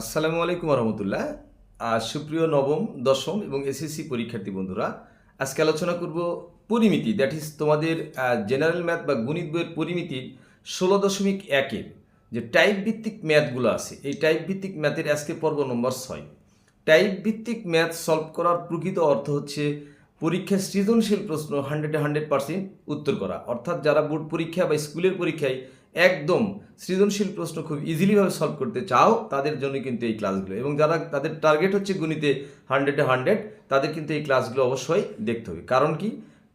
আসসালামু আলাইকুম রহমতুল্লাহ সুপ্রিয় নবম, দশম এবং এসএসসি পরীক্ষার্থী বন্ধুরা, আজকে আলোচনা করব পরিমিতি দ্যাট ইজ তোমাদের জেনারেল ম্যাথ বা গণিত বইয়ের পরিমিতির ষোলো দশমিক একের যে টাইপ ভিত্তিক ম্যাথগুলো আছে, এই টাইপ ভিত্তিক ম্যাথের আজকে পর্ব নম্বর ছয়। টাইপ ভিত্তিক ম্যাথ সলভ করার প্রকৃত অর্থ হচ্ছে পরীক্ষায় সৃজনশীল প্রশ্ন হান্ড্রেডে হান্ড্রেড পার্সেন্ট উত্তর করা। অর্থাৎ যারা বোর্ড পরীক্ষা বা স্কুলের পরীক্ষায় একদম সৃজনশীল প্রশ্ন খুব ইজিলিভাবে সলভ করতে চাও, তাদের জন্য কিন্তু এই ক্লাসগুলো এবং যারা তাদের টার্গেট হচ্ছে গণিতে হান্ড্রেডে হান্ড্রেড তাদের কিন্তু এই ক্লাসগুলো অবশ্যই দেখতে হবে। কারণ কি?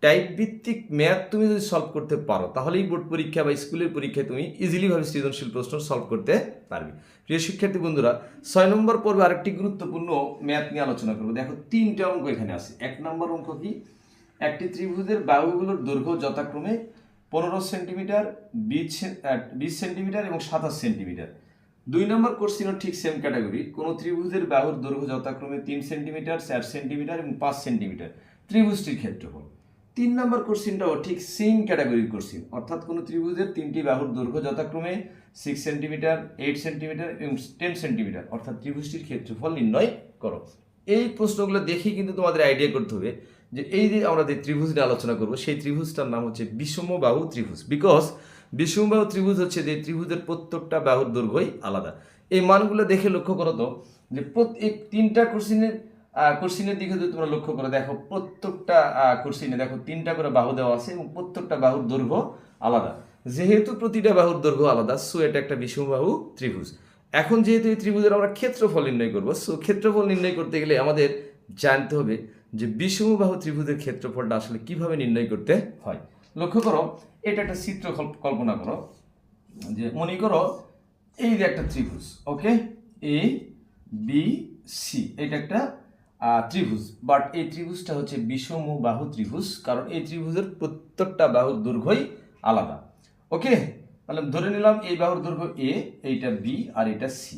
টাইপ ভিত্তিক ম্যাথ তুমি যদি সলভ করতে পারো, তাহলেই বোর্ড পরীক্ষা বা স্কুলের পরীক্ষায় তুমি ইজিলিভাবে সৃজনশীল প্রশ্ন সলভ করতে পারবে। প্রিয় শিক্ষার্থী বন্ধুরা, ছয় নম্বর পর্বে আরেকটি গুরুত্বপূর্ণ ম্যাথ নিয়ে আলোচনা করব। দেখো, তিনটা অঙ্ক এখানে আছে। এক নম্বর অঙ্ক কি? একটি ত্রিভুজের বাহুগুলোর দৈর্ঘ্য যথাক্রমে পনেরো সেন্টিমিটার, বিশ বিশ সেন্টিমিটার এবং সাতাশ সেন্টিমিটার। দুই নম্বর কোশ্চিনও ঠিক সেম ক্যাটাগরি কোন ত্রিভুজের বাহুর দৈর্ঘ্য যথাক্রমে তিন সেন্টিমিটার, চার সেন্টিমিটার এবং পাঁচ সেন্টিমিটার। ত্রিভুজটির ক্ষেত্রফল। তিন নম্বর কোশ্চিনটাও ঠিক সেম ক্যাটাগরির কোশ্চিন অর্থাৎ কোন ত্রিভুজের তিনটি বাহুর দৈর্ঘ্য যথাক্রমে সিক্স সেন্টিমিটার এইট সেন্টিমিটার এবং টেন সেন্টিমিটার। অর্থাৎ ত্রিভুজটির ক্ষেত্রফল নির্ণয় করো। এই প্রশ্নগুলো দেখেই কিন্তু তোমাদের আইডিয়া করতে হবে। যে এই যে আমরা যে ত্রিভুজ নিয়ে আলোচনা করব, সেই ত্রিভুজটার নাম হচ্ছে বিষমবাহু ত্রিভুজ। বিকজ বিষমবাহু ত্রিভুজ হচ্ছে যে ত্রিভুজের প্রত্যেকটা বাহুর দৈর্ঘ্যই আলাদা। এই মানগুলো দেখে লক্ষ্য করো তো, যে প্রত্যেক তিনটা কোশ্চিনের কোশ্চিনের দিকে যদি তোমরা লক্ষ্য করো, দেখো প্রত্যেকটা কোশ্চিনে দেখো তিনটা করে বাহু দেওয়া আছে এবং প্রত্যেকটা বাহুর দৈর্ঘ্য আলাদা। যেহেতু প্রতিটা বাহুর দৈর্ঘ্য আলাদা সো এটা একটা বিষমবাহু ত্রিভুজ। এখন যেহেতু এই ত্রিভুজের আমরা ক্ষেত্রফল নির্ণয় করব সো ক্ষেত্রফল নির্ণয় করতে গেলে আমাদের জানতে হবে যে বিষমবাহু ত্রিভুজের ক্ষেত্রফলটা আসলে কীভাবে নির্ণয় করতে হয়। লক্ষ্য করো, এটা একটা চিত্র কল্পনা করো, যে মনে করো এই যে একটা ত্রিভুজ, ওকে? এ বি সি এটা একটা ত্রিভুজ। বাট এই ত্রিভুজটা হচ্ছে বিষম বাহু ত্রিভুজ, কারণ এই ত্রিভুজের প্রত্যেকটা বাহুর দৈর্ঘ্যই আলাদা। ওকে? তাহলে ধরে নিলাম এই বাহুর দৈর্ঘ্য এ এইটা বি আর এটা সি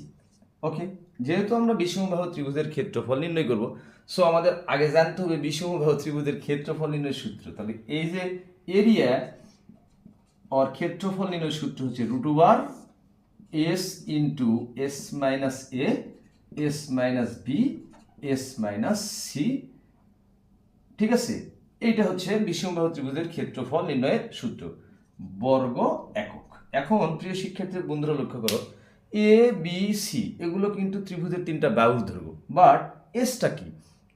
ওকে? যেহেতু আমরা বিষমবাহু ত্রিভুজের ক্ষেত্রফল নির্ণয় করব সো আমাদের আগে জানতে হবে বিষমবাহু ত্রিভুজের ক্ষেত্রফল নির্ণয় সূত্র। তাহলে এই যে এরিয়া আর ক্ষেত্রফল নির্ণয় সূত্র হচ্ছে root over S into S minus A S minus B S minus C ঠিক আছে? এইটা হচ্ছে বিষমবাহু ত্রিভুজের ক্ষেত্রফল নির্ণয়ের সূত্র, বর্গ একক। এখন প্রিয় শিক্ষার্থীর বন্ধুরা লক্ষ্য করো এ বি সি এগুলো কিন্তু ত্রিভুজের তিনটা দৈর্ঘ্য বাট এসটা কি?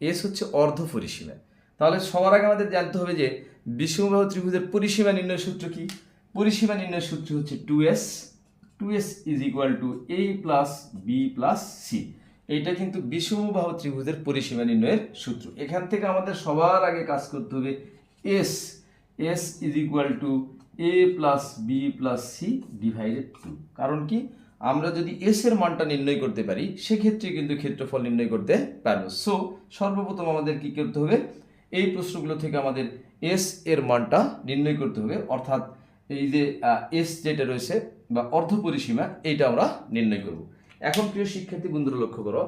এস হচ্ছে অর্ধ পরিসীমা। তাহলে সবার আগে আমাদের জানতে হবে যে বিষমবাহু ত্রিভুজের পরিসীমা নির্ণয় সূত্র কি? পরিসীমা নির্ণয় সূত্র হচ্ছে two S two S is equal to A plus B plus C এইটা কিন্তু বিষমবাহু ত্রিভুজের পরিসীমা নির্ণয়ের সূত্র। এখান থেকে আমাদের সবার আগে কাজ করতে হবে S S is equal to A plus B plus C divided two কারণ কি? আমরা যদি এস এর মানটা নির্ণয় করতে পারি, সেক্ষেত্রে কিন্তু ক্ষেত্রফল নির্ণয় করতে পারব। সো সর্বপ্রথম আমাদের কি করতে হবে? এই প্রশ্নগুলো থেকে আমাদের এস এর মানটা নির্ণয় করতে হবে। অর্থাৎ এই যে এস যেটা রয়েছে বা অর্ধ পরিসীমা, এইটা আমরা নির্ণয় করব। এখন প্রিয় শিক্ষার্থী বন্ধুরা, লক্ষ্য করো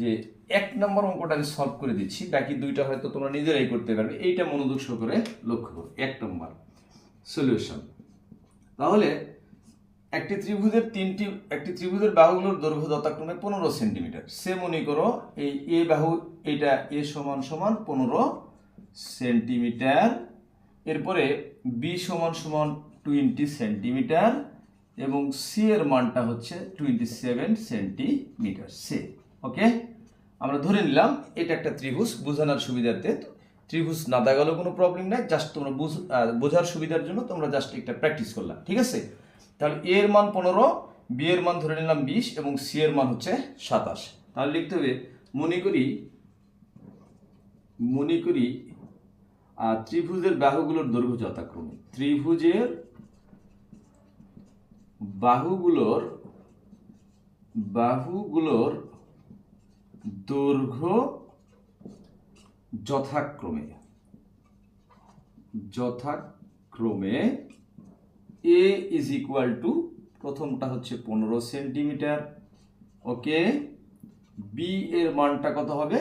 যে, এক নম্বর অঙ্কটা আমি সলভ করে দিচ্ছি, বাকি দুইটা হয়তো তোমরা নিজেরাই করতে পারবে। এইটা মনোযোগ সহকারে লক্ষ্য করো। এক নম্বর সলিউশন তাহলে একটি ত্রিভুজের তিনটি, একটি ত্রিভুজের বাহুগুলোর দৈর্ঘ্য যথাক্রমে পনেরো সেন্টিমিটার। সে মনে করো এই এ বাহু, এটা এ সমান সমান পনেরো সেন্টিমিটার। এরপরে বি সমান সমান টোয়েন্টি সেন্টিমিটার এবং সি এর মানটা হচ্ছে টোয়েন্টি সেভেন সেন্টিমিটার, সে। ওকে? আমরা ধরে নিলাম, এটা একটা ত্রিভুজ, বোঝানোর সুবিধার্থে। ত্রিভুজ না দেখালেও কোনো প্রবলেম নাই জাস্ট তোমরা বুঝ- বোঝার সুবিধার জন্য তোমরা জাস্ট একটা প্র্যাকটিস করলাম ঠিক আছে? তাহলে এ এর মান পনেরো বি এর মান ধরে নিলাম বিশ এবং সি এর মান হচ্ছে সাতাশ। তাহলে লিখতে হবে, মনে করি মনে করি ত্রিভুজের বাহুগুলোর দৈর্ঘ্য যথাক্রমে। ত্রিভুজের বাহুগুলোর বাহুগুলোর দৈর্ঘ্য যথাক্রমে। যথাক্রমে এ ইজ ইকুয়াল টু প্রথমটা হচ্ছে পনেরো সেন্টিমিটার ওকে বি এর মানটা কত হবে?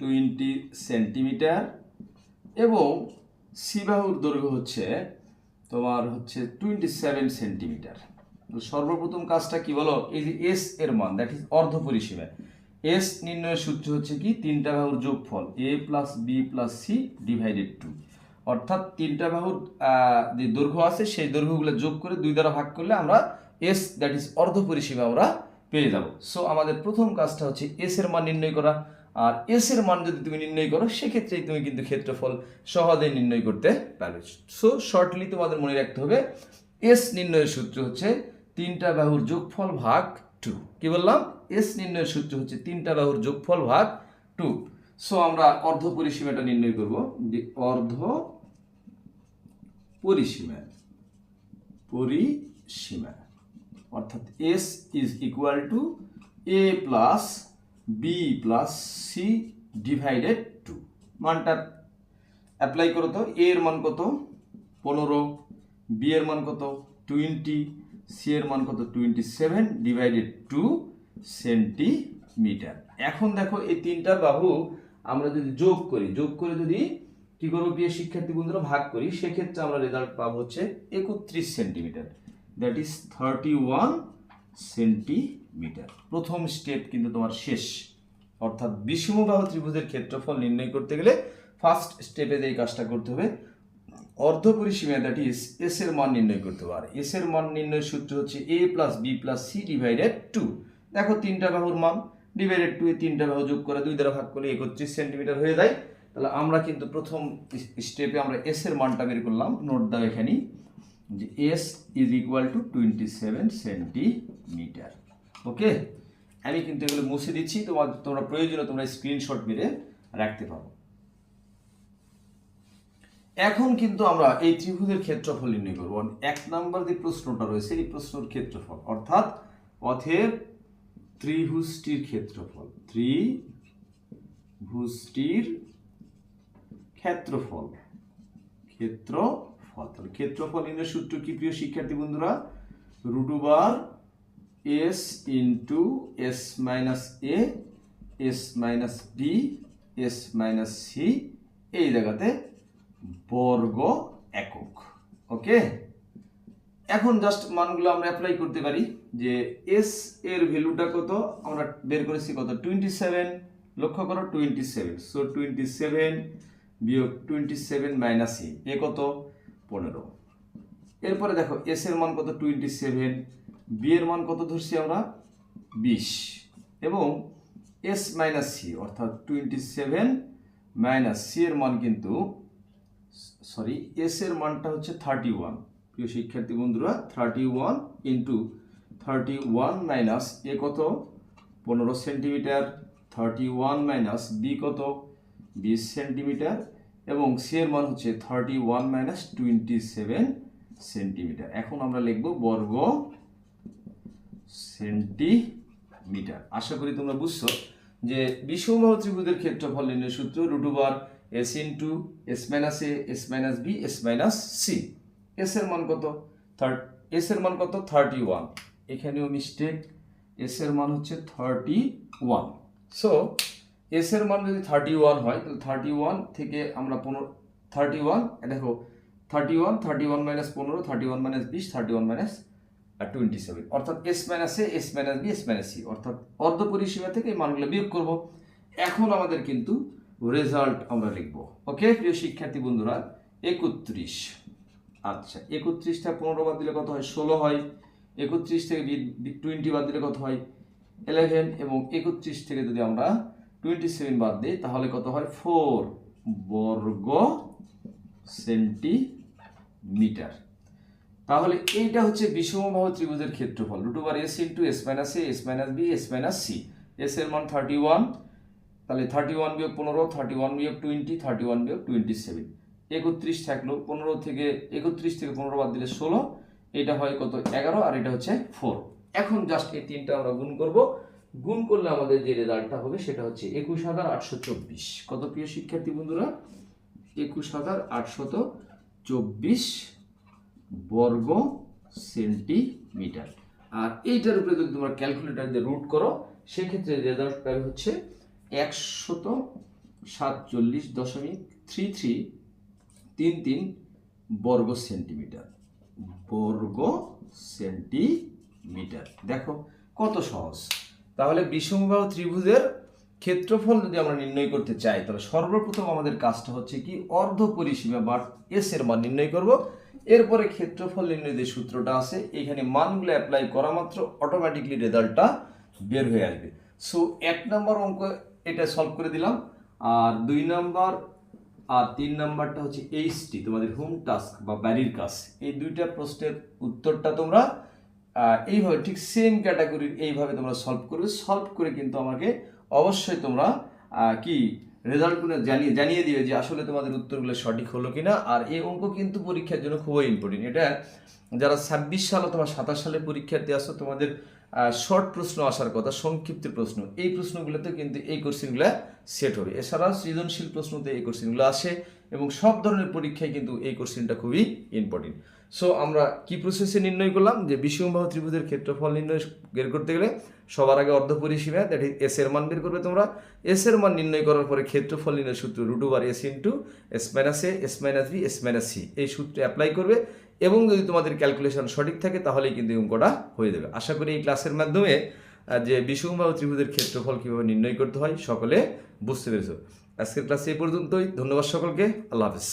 Twenty centimetre. এবং সি বাহুর দৈর্ঘ্য হচ্ছে তোমার হচ্ছে টোয়েন্টি সেভেন সেন্টিমিটার। সর্বপ্রথম কাজটা কি বলো? এই যে এস এর মান দ্যাট ইজ অর্ধ পরিসীমা। এস নির্ণয়ের সূত্র হচ্ছে কি? তিনটা বাহুর যোগফল A plus B plus C divided two অর্থাৎ তিনটা বাহুর যে দৈর্ঘ্য আছে, সেই দৈর্ঘ্যগুলো যোগ করে দুই দ্বারা ভাগ করলে আমরা এস দ্যাট ইজ অর্ধ পরিসীমা আমরা পেয়ে যাব। সো আমাদের প্রথম কাজটা হচ্ছে এস এর মান নির্ণয় করা। আর এস এর মান যদি তুমি নির্ণয় করো, সেক্ষেত্রেই তুমি কিন্তু ক্ষেত্রফল সহজেই নির্ণয় করতে পারবে। সো শর্টলি তোমাদের মনে রাখতে হবে এস নির্ণয়ের সূত্র হচ্ছে তিনটা বাহুর যোগফল ভাগ টু কি বললাম? এস নির্ণয়ের সূত্র হচ্ছে তিনটা বাহুর যোগফল ভাগ টু সো আমরা অর্ধ পরিসীমাটা নির্ণয় করব। যে অর্ধ পরিসীমা। পরিসীমা। অর্থাৎ S is equal to A plus B plus C divided two মানটা অ্যাপ্লাই করো তো। এ এর মান কত? পনেরো। বি এর মান কত? টোয়েন্টি সি এর মান কত? Twenty seven divided two centimetre এখন দেখো এই তিনটা বাহু আমরা যদি যোগ করি, যোগ করে যদি কি করব, প্রিয় শিক্ষার্থী বন্ধুরা, ভাগ করি, সেক্ষেত্রে আমরা রেজাল্ট পাবো হচ্ছে একত্রিশ centimetre that is thirty one centimetre প্রথম স্টেপ কিন্তু তোমার শেষ। অর্থাৎ বিষমবাহু ত্রিভুজের ক্ষেত্রফল নির্ণয় করতে গেলে ফার্স্ট স্টেপে যে কাজটা করতে হবে, অর্ধ পরিসীমা দ্যাট ইজ এস এর মান নির্ণয় করতে হবে। আর এস এর মান নির্ণয়ের সূত্র হচ্ছে A plus B plus C divided two দেখো তিনটা বাহুর মান। ডিভাইডেড টু এ তিনটা বাহু যোগ করে দুই দ্বারা ভাগ করলে একত্রিশ সেন্টিমিটার হয়ে যায়। তাহলে আমরা কিন্তু প্রথম স্টেপে আমরা এস এর মানটা বের করলাম। নোট দাও এখানে যে S is equal to twenty seven centimetre okay আমি কিন্তু এগুলো মুছে দিচ্ছি। তোমার, তোমরা প্রয়োজনে তোমরা স্ক্রিনশট মেরে রাখতে পারো। এখন কিন্তু আমরা এই ত্রিভুজের ক্ষেত্রফল নির্ণয় করব। এক নাম্বার যে প্রশ্নটা রয়েছে, এই প্রশ্নের ক্ষেত্রফল, অর্থাৎ পথের ত্রিভুজটির ক্ষেত্রফল ত্রিভুজটির ক্ষেত্রফল ক্ষেত্রফল। তাহলে ক্ষেত্রফল নির্ণয় সূত্র কি প্রিয় শিক্ষার্থী বন্ধুরা? Root over S into S minus A S minus B S minus C এই জায়গাতে বর্গ একক ওকে এখন জাস্ট মানগুলো আমরা অ্যাপ্লাই করতে পারি। যে এস এর ভ্যালুটা কত? আমরা বের করেছি কত? টোয়েন্টি সেভেন লক্ষ্য করো twenty seven so twenty seven বিয়োগ twenty seven minus A A কত? পনেরো। এরপরে দেখো এস এর মান কত? টোয়েন্টি সেভেন বি এর মান কত ধরছি আমরা? বিশ। এবং এস মাইনাস সি অর্থাৎ টোয়েন্টি সেভেন মাইনাস সি এর মান কিন্তু সরি এস এর মানটা হচ্ছে থার্টি ওয়ান প্রিয় শিক্ষার্থী বন্ধুরা thirty one into thirty one minus A কত? পনেরো centimetre thirty one minus B কত? বিশ সেন্টিমিটার এবং সি এর মান হচ্ছে thirty one minus twenty seven centimetre. এখন আমরা লিখব বর্গ সেন্টিমিটার। আশা করি তোমরা বুঝছ যে বিষমবাহু ত্রিভুজের ক্ষেত্রফল নির্ণয় সূত্র root S into S minus A S minus B S minus C S এর মান কত? থার্ড এস এর মান কত? থার্টি ওয়ান এখানেও মিস্টেক এস এর মান হচ্ছে থার্টি ওয়ান সো এস এর মান যদি থার্টি ওয়ান হয়, তাহলে থার্টি ওয়ান থেকে আমরা পনেরো থার্টি ওয়ান দেখো thirty one thirty one minus পনেরো থার্টি ওয়ান মাইনাস বিশ thirty one minus twenty seven অর্থাৎ S minus A S minus B S minus C অর্থাৎ অর্ধ পরিসীমা থেকে এই মানগুলো বিয়োগ করব। এখন আমাদের কিন্তু রেজাল্ট আমরা লিখব। ওকে প্রিয় শিক্ষার্থী বন্ধুরা, একত্রিশ। আচ্ছা একত্রিশটা পনেরো বাদ দিলে কত হয়? ষোলো হয়। একত্রিশ থেকে টোয়েন্টি বাদ দিলে কত হয়? ইলেভেন এবং একত্রিশ থেকে যদি আমরা টোয়েন্টি সেভেন বাদ দিই, তাহলে কত হয়? ফোর বর্গ সেন্টিমিটার তাহলে এইটা হচ্ছে বিষমবাহু ত্রিভুজের ক্ষেত্রফল। Root over S into S minus A S minus B S minus C S এর মান থার্টি ওয়ান তাহলে থার্টি ওয়ান বিয়োগ পনেরো থার্টি ওয়ান বিয়োগ টোয়েন্টি থার্টি ওয়ান বিয়োগ টোয়েন্টি সেভেন একত্রিশ থাকল পনেরো থেকে, একত্রিশ থেকে পনেরো বাদ দিলে ষোলো। এটা হয় কত? এগারো, আর এটা হচ্ছে ফোর এখন জাস্ট এই তিনটা আমরা গুণ করব। গুণ করলে আমাদের যে রেজাল্টটা হবে সেটা হচ্ছে একুশ হাজার আটশো চব্বিশ। কত প্রিয় শিক্ষার্থী বন্ধুরা? একুশ হাজার আটশত চব্বিশ বর্গ সেন্টিমিটার। আর এইটার উপরে যদি তোমরা ক্যালকুলেটার দিয়ে রুট করো, সেক্ষেত্রে রেজাল্ট পাবে হচ্ছে একশত সাতচল্লিশ দশমিক থ্রি থ্রি তিন তিন বর্গ সেন্টিমিটার। বর্গ সেন্টিমিটার। দেখো কত সহজ। তাহলে বিষমবাহু ত্রিভুজের ক্ষেত্রফল যদি আমরা নির্ণয় করতে চাই, তাহলে সর্বপ্রথম আমাদের কাজটা হচ্ছে কি, অর্ধ পরিসীমা বা এস এর মান নির্ণয় করব। এরপরে ক্ষেত্রফল নির্ণয় যে সূত্রটা আছে, এখানে মানগুলো অ্যাপ্লাই করা মাত্র অটোমেটিকলি রেজাল্টটা বের হয়ে আসবে। সো এক নম্বর অঙ্ক এটা সলভ করে দিলাম, আর দুই নম্বর আর তিন নাম্বারটা হচ্ছে এইচটি, তোমাদের হোম টাস্ক বা বাড়ির কাজ। এই দুইটা প্রশ্নের উত্তরটা তোমরা এইভাবে ঠিক সেম ক্যাটাগরির এইভাবে তোমরা সলভ করবে। সলভ করে কিন্তু আমাকে অবশ্যই তোমরা কি রেজাল্টগুলো জানিয়ে জানিয়ে দিবে যে আসলে তোমাদের উত্তরগুলো সঠিক হলো কিনা। আর এই অঙ্ক কিন্তু পরীক্ষার জন্য খুবই ইম্পর্টেন্ট এটা যারা ছাব্বিশ সাল অথবা সাতাশ সালে পরীক্ষার্থী আসো তোমাদের শর্ট প্রশ্ন আসার কথা, সংক্ষিপ্ত প্রশ্ন, এই প্রশ্নগুলোতে কিন্তু এই কোশ্চেনগুলো সেট হবে। এছাড়া সৃজনশীল প্রশ্নতে এই কোশ্চেনগুলো আসে এবং সব ধরনের পরীক্ষায় কিন্তু এই কোশ্চেনটা খুবই ইম্পর্টেন্ট সো আমরা কি প্রসেসে নির্ণয় করলাম? যে বিষমবাহু ত্রিভুজের ক্ষেত্রফল নির্ণয় বের করতে গেলে সবার আগে অর্ধ পরিসীমা দ্যাট ইজ এস এর মান বের করবে তোমরা। এস এর মান নির্ণয় করার পরে ক্ষেত্রফল নির্ণয় সূত্র root over S into S minus A S minus B S minus C এই সূত্রে অ্যাপ্লাই করবে। এবং যদি তোমাদের ক্যালকুলেশন সঠিক থাকে, তাহলেই কিন্তু অঙ্কটা হয়ে যাবে। আশা করি এই ক্লাসের মাধ্যমে যে বিষমবাহু ত্রিভুজের ক্ষেত্রফল কীভাবে নির্ণয় করতে হয়, সকলে বুঝতে পেরেছ। আজকের ক্লাসে এই পর্যন্তই। ধন্যবাদ সকলকে। আল্লাহ হাফিজ।